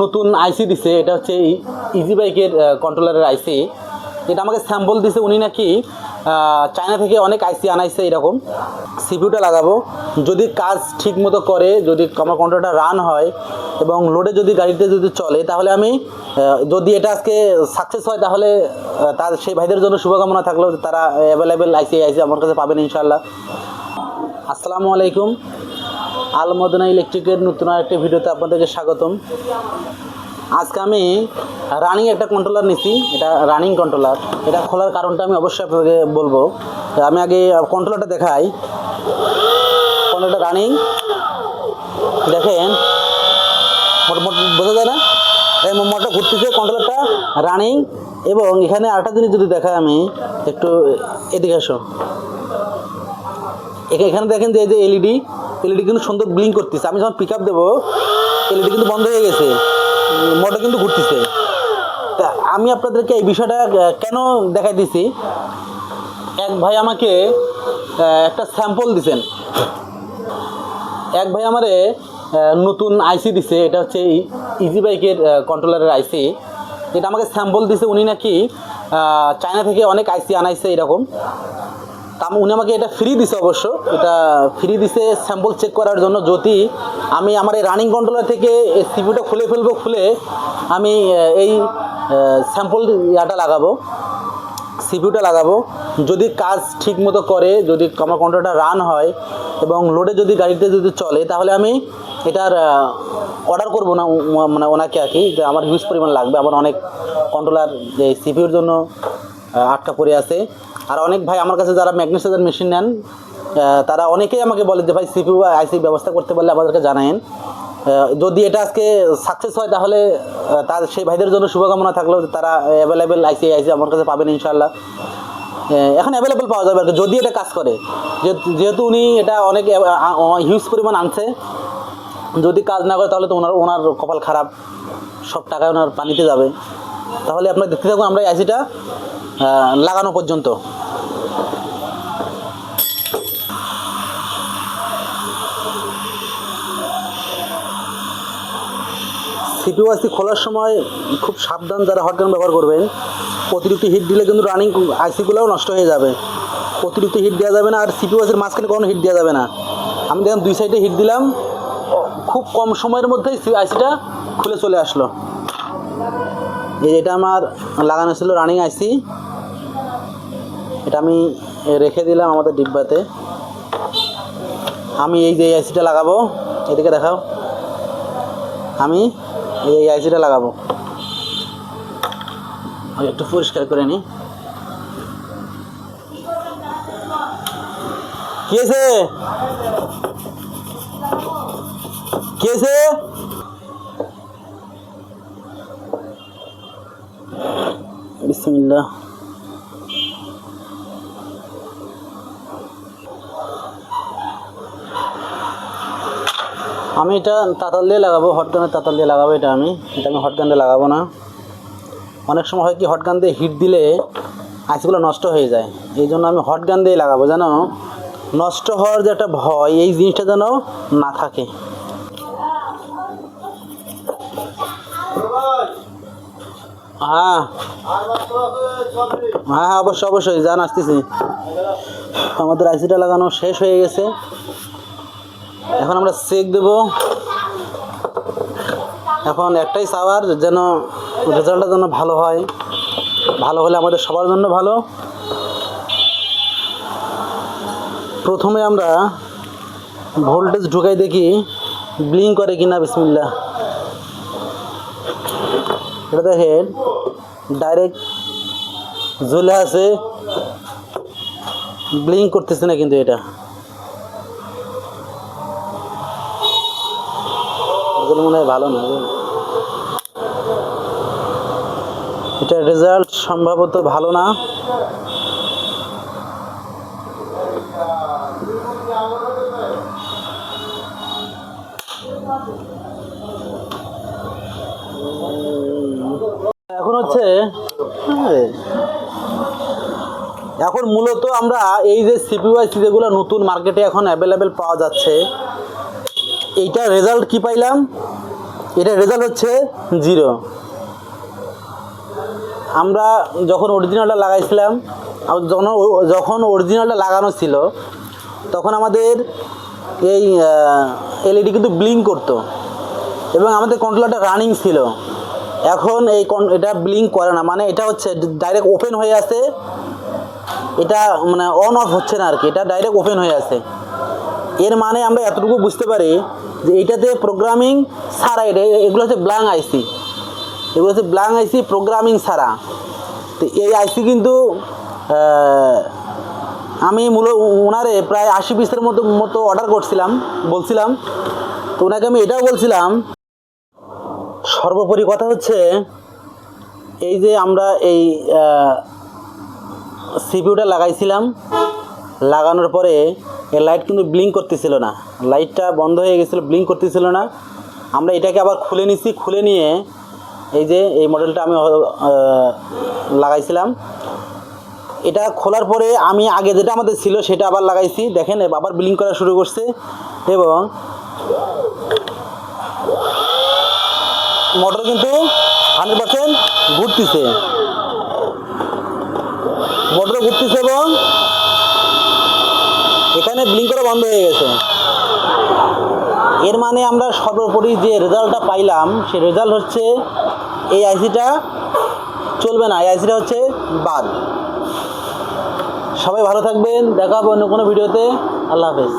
নতুন আইসি দিছে, এটা হচ্ছে ইজি বাইকের কন্ট্রোলারের আইসি এটা আমাকে স্যাম্পল দিছে উনি নাকি চায়না থেকে অনেক আইসি আনাইছে এরকম। সিপিউটা লাগাবো। যদি কাজ ঠিক মতো করে, যদি আমার কন্ট্রোলটা রান হয়, এবং লোডে যদি গাড়িতে যদি চলে, তাহলে আমি যদি এটা আজকে সাকসেস হয়, তাহলে তার সেই ভাইদের জন্য শুভকামনা থাকল, তারা অ্যাভেলেবেল আইসি আইসি আমার কাছে পাবেন ইনশাল্লাহ আসসালামু আলাইকুম। আলমদনা ইলেকট্রিকের নতুন আরেকটি ভিডিওতে আপনাদেরকে স্বাগতম। আজকে আমি রানিং একটা কন্ট্রোলার নিছি, এটা রানিং কন্ট্রোলার এটা খোলার কারণটা আমি অবশ্যই আপনাকে বলব। আমি আগে কন্ট্রোলারটা দেখাই। কন্ট্রোলারটা রানিং দেখেন, মোটামুটি বোঝা যায় না? এই মোটরটা ঘুরতেছে কন্ট্রোলারটা রানিং এবং এখানে আরেকটা জিনিস যদি দেখাই আমি, একটু এদিকে আসো এখা- এখানে দেখেন যে, এই যে এলইডি এলইডি কিন্তু সুন্দর ব্লিং করতেছে। আমি যখন পিক আপ দেবো এলইডি কিন্তু বন্ধ হয়ে গেছে। মোটর কিন্তু ঘুরতেছে। তা আমি আপনাদেরকে এই বিষয়টা কেন দেখাই দিছি? এক ভাই আমাকে একটা স্যাম্পল দিছেন। এক ভাই আমারে নতুন আইসি দিছে। এটা হচ্ছে ইজি বাইকের কন্ট্রোলারের আইসি এটা আমাকে স্যাম্পল দিছে। উনি নাকি চায়না থেকে অনেক আইসি আনাইছে এরকম। উনি আমাকে এটা ফ্রি দিছে অবশ্য। এটা ফ্রি দিছে স্যাম্পল চেক করার জন্য। যদি আমি আমার এই রানিং কন্ট্রোলার থেকে সিপিউটা খুলে ফেলব, খুলে আমি এই স্যাম্পল ইয়াটা লাগাবো সিপিউটা লাগাবো। যদি কাজ ঠিক মতো করে, যদি আমার কন্ট্রোলটা রান হয় এবং লোডে যদি গাড়িতে যদি চলে, তাহলে আমি এটার অর্ডার করব না মানে ওনাকে আর কি। যে আমার হিউজ পরিমাণ লাগবে। আমার অনেক কন্ট্রোলার যে সিপিউর জন্য আটকা পড়ে আছে। আর অনেক ভাই আমার কাছে যারা ম্যাগনেসাইজার মেশিন নেন তারা অনেকেই আমাকে বলে যে ভাই সিপিউ বা আইসি ব্যবস্থা করতে পারলে আমাদেরকে জানায়েন। যদি এটা আজকে সাকসেস হয় তাহলে তার সেই ভাইদের জন্য শুভকামনা থাকল তারা অ্যাভেলেবেল আইসি আইসি আমার কাছে পাবেন ইনশাল্লাহ এখন অ্যাভেলেবেল পাওয়া যাবে আর কি, যদি এটা কাজ করে। যেহেতু- যেহেতু উনি এটা অনেক হিউজ পরিমাণ আনছে। যদি কাজ না করে তাহলে তো ওনার ওনার কপাল খারাপ। সব টাকা ওনার পানিতে যাবে। তাহলে আপনারা দেখতে থাকুন আমরা এই আইসিটা লাগানো পর্যন্ত। সিপিউ আইসি খোলার সময় খুব সাবধান যারা হটগান ব্যবহার করবেন, অতিরিক্ত হিট দিলে কিন্তু রানিং আইসিগুলোও নষ্ট হয়ে যাবে। অতিরিক্ত হিট দেওয়া যাবে না আর সিপিউ আইসির মাঝখানে কোনো হিট দেওয়া যাবে না। আমি দেখলাম দুই সাইডে হিট দিলাম খুব কম সময়ের মধ্যেই আইসিটা খুলে চলে আসলো। এটা আমার লাগানো ছিল রানিং আইসি এটা আমি রেখে দিলাম আমাদের ডিব্বাতে। আমি এই যে আইসিটা লাগাবো। এদিকে দেখাও। আমি এই আইসিটা লাগাবো। একটু পরিষ্কার করে নি। কেসে আছে বিসমিল্লাহ। আমি এটা তাতাল দিয়ে লাগাবো হটগানের তাতাল দিয়ে লাগাবো এটা আমি। এটা আমি হটগান দিয়ে লাগাবো না। অনেক সময় হয় কি হটগান দিয়ে হিট দিলে আইসগুলো নষ্ট হয়ে যায়। এই জন্য আমি হটগান দিয়ে লাগাবো, জানো? নষ্ট হওয়ার যে একটা ভয়, এই জিনিসটা যেন না থাকে। হ্যাঁ। হ্যাঁ হ্যাঁ অবশ্যই অবশ্যই, জান, আসতেছি। আমাদের আইসিটা লাগানো শেষ হয়ে গেছে। এখন আমরা চেক দেব। এখন একটাই সাওয়ার যেন রেজাল্টটা যেন ভালো হয়। ভালো হলে আমাদের সবার জন্য ভালো। প্রথমে আমরা ভোল্টেজ ঢুকাই দেখি ব্লিং করে কিনা বিসমিল্লা এটা দেখেন, ডাইরেক্ট জ্বলে আছে। ব্লিং করতেছে না কিন্তু এটা। এগুলো মনে হয় ভালো না এটা রেজাল্ট সম্ভবত ভালো না। এখন হচ্ছে এখন মূলত আমরা এই যে সিপিওয়াইসি যেগুলো নতুন মার্কেটে এখন অ্যাভেলেবেল পাওয়া যাচ্ছে এইটা রেজাল্ট কি পাইলাম? এটা রেজাল্ট হচ্ছে জিরো আমরা যখন অরিজিনালটা লাগাইছিলাম যখন যখন অরিজিনালটা লাগানো ছিল, তখন আমাদের এই এলইডি কিন্তু ব্লিঙ্ক করতো। এবং আমাদের কন্ট্রোলারটা রানিং ছিল। এখন এই এটা ব্লিঙ্ক করে না। মানে এটা হচ্ছে ডাইরেক্ট ওপেন হয়ে আছে। এটা মানে অন অফ হচ্ছে না আর কি এটা ডাইরেক্ট ওপেন হয়ে আছে। এর মানে আমরা এতটুকু বুঝতে পারি যে এইটাতে প্রোগ্রামিং ছাড়া এটা এগুলো হচ্ছে ব্লাং আইসি এগুলো হচ্ছে ব্লাং আইসি প্রোগ্রামিং ছাড়া। তো এই আইসি কিন্তু আমি মূল ওনারে প্রায় আশি পিসের মতো মতো অর্ডার করছিলাম, বলছিলাম। তো ওনাকে আমি এটাও বলছিলাম, সর্বোপরি কথা হচ্ছে এই যে আমরা এই সিপিউটা লাগাইছিলাম, লাগানোর পরে লাইট কিন্তু ব্লিঙ্ক করতেছিল না। লাইটটা বন্ধ হয়ে গেছিল ব্লিঙ্ক করতেছিল না। আমরা এটাকে আবার খুলে নিছি, খুলে নিয়ে এই যে এই মডেলটা আমি লাগাইছিলাম। এটা খোলার পরে আমি আগে যেটা আমাদের ছিল সেটা আবার লাগাইছি। দেখেন আবার ব্লিঙ্ক করা শুরু করছে এবং মোটর কিন্তু হান্ড্রেড পার্সেন্ট ঘুরতেছে। মোটর ঘুরতেছে এবং এখানে ব্লিং করা বন্ধ হয়ে গেছে। এর মানে আমরা সর্বোপরি যে রেজাল্টটা পাইলাম, সে রেজাল্ট হচ্ছে এই আইসিটা চলবে না। এই আইসিটা হচ্ছে বাদ। সবাই ভালো থাকবেন। দেখা হবে অন্য কোনো ভিডিওতে আল্লাহ হাফেজ।